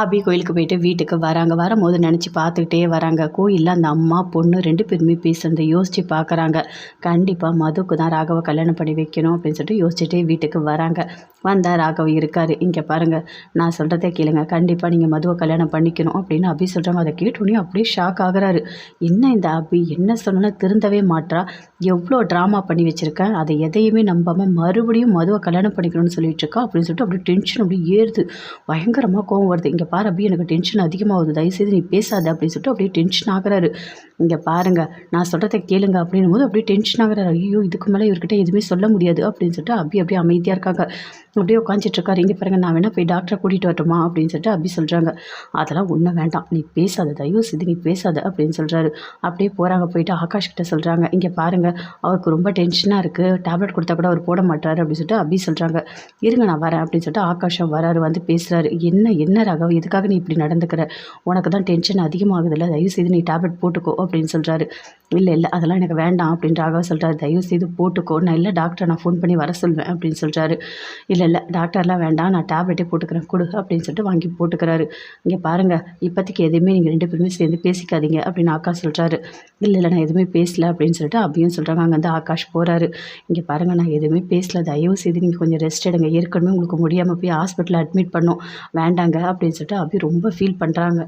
அபி கோயிலுக்கு போயிட்டு வீட்டுக்கு வராங்க. வரும்போது நினச்சி பார்த்துக்கிட்டே வராங்க. கோயிலில் அந்த அம்மா பொண்ணு ரெண்டு பேருமே பேசுகிறத யோசித்து பார்க்குறாங்க. கண்டிப்பாக மதுக்கு தான் ராகவ கல்யாணம் பண்ணி வைக்கணும் அப்படின்னு சொல்லிட்டு யோசிச்சுட்டே வீட்டுக்கு வராங்க. வந்தால் ராகவ் இருக்கார். இங்கே பாருங்கள் நான் சொல்கிறதே கேளுங்க. கண்டிப்பாக நீங்கள் மதுவை கல்யாணம் பண்ணிக்கணும் அப்படின்னு அபி சொல்கிறாங்க அதை கேட்டோன்னே அப்படியே ஷாக் ஆகுறாரு. என்ன இந்த அபி? என்ன சொன்னாலும் திருந்தவே மாட்றா. எவ்வளோ ட்ராமா பண்ணி வச்சுருக்கேன் அதை எதையுமே நம்பாமல் மறுபடியும் மதுவை கல்யாணம் பண்ணிக்கணும்னு சொல்லிட்டு இருக்கா? அப்படின்னு சொல்லிட்டு அப்படியே டென்ஷன் அப்படியே ஏறுது. பயங்கரமாக கோவம் வருது. இங்கே பாரு அப்படி எனக்கு டென்ஷன் அதிகமாகுது. தயவுசெய்து நீ பேசாத அப்படின்னு சொல்லிட்டு அப்படியே டென்ஷன் ஆகுறாரு. இங்கே பாருங்கள் நான் சொல்கிறத கேளுங்க அப்படின்னும் போது அப்படியே டென்ஷன் ஆகிறாரு. ஐயோ இதுக்கு மேலே இவர்கிட்ட எதுவுமே சொல்ல முடியாது அப்படின்னு சொல்லிட்டு அபி அப்படியே அமைதியாக இருக்காங்க. அப்படியே உட்காந்துட்ருக்காரு இங்கே பாருங்க நான் வேணால் போய் டாக்டரை கூட்டிகிட்டு வரட்டுமா? அப்படின்னு சொல்லிட்டு அப்படி சொல்கிறாங்க அதெல்லாம் ஒன்றும் வேண்டாம். நீ பேசாத தயவு செய்து நீ பேசாத அப்படின்னு சொல்கிறாரு அப்படியே போகிறாங்க போயிட்டு ஆகாஷ் கிட்ட சொல்கிறாங்க இங்கே பாருங்கள் அவருக்கு ரொம்ப டென்ஷனாக இருக்குது டேப்லெட் கொடுத்தா கூட அவர் போட மாட்டார் அப்படின்னு சொல்லிட்டு அப்படி சொல்கிறாங்க இருங்க நான் வரேன் அப்படின்னு சொல்லிட்டு ஆகாஷம் வராரு வந்து பேசுகிறாரு என்ன என்ன ராகவ் எதுக்காக நீ இப்படி நடந்துக்கிற? உனக்கு தான் டென்ஷன் அதிகமாகுதுல்ல தயவு செய்து நீ டேப்லெட் போட்டுக்கோ அப்படின்னு சொல்கிறாரு இல்லை இல்லை அதெல்லாம் எனக்கு வேண்டாம் அப்படின்ற ராகவ் சொல்கிறாரு தயவு செய்து போட்டுக்கோ. நான் இல்லை டாக்டரை நான் ஃபோன் பண்ணி வர சொல்வேன் அப்படின்னு சொல்கிறாரு இல்லை இல்லை டாக்டர்லாம் வேண்டாம். நான் டேப்லெட்டே போட்டுக்கிறேன் கொடு அப்படின்னு சொல்லிட்டு வாங்கி போட்டுக்கிறாரு. இங்கே பாருங்கள் இப்போதைக்கு எதுவுமே நீங்கள் ரெண்டு பேருமே சேர்ந்து பேசிக்காதீங்க அப்படின்னு ஆகாஷ் சொல்கிறாரு இல்லை இல்லை நான் எதுவுமே பேசல அப்படின்னு சொல்லிட்டு அப்படியும் சொல்கிறாங்க அங்கே வந்து ஆகாஷ் போகிறாரு இங்கே பாருங்கள் நான் எதுவுமே பேசல. தயவு செய்து நீங்கள் கொஞ்சம் ரெஸ்ட் எடுங்க. ஏற்கனவே உங்களுக்கு முடியாமல் போய் ஹாஸ்பிட்டலில் அட்மிட் பண்ணோம். வேண்டாங்க அப்படின்னு சொல்லிட்டு அப்படியே ரொம்ப ஃபீல் பண்ணுறாங்க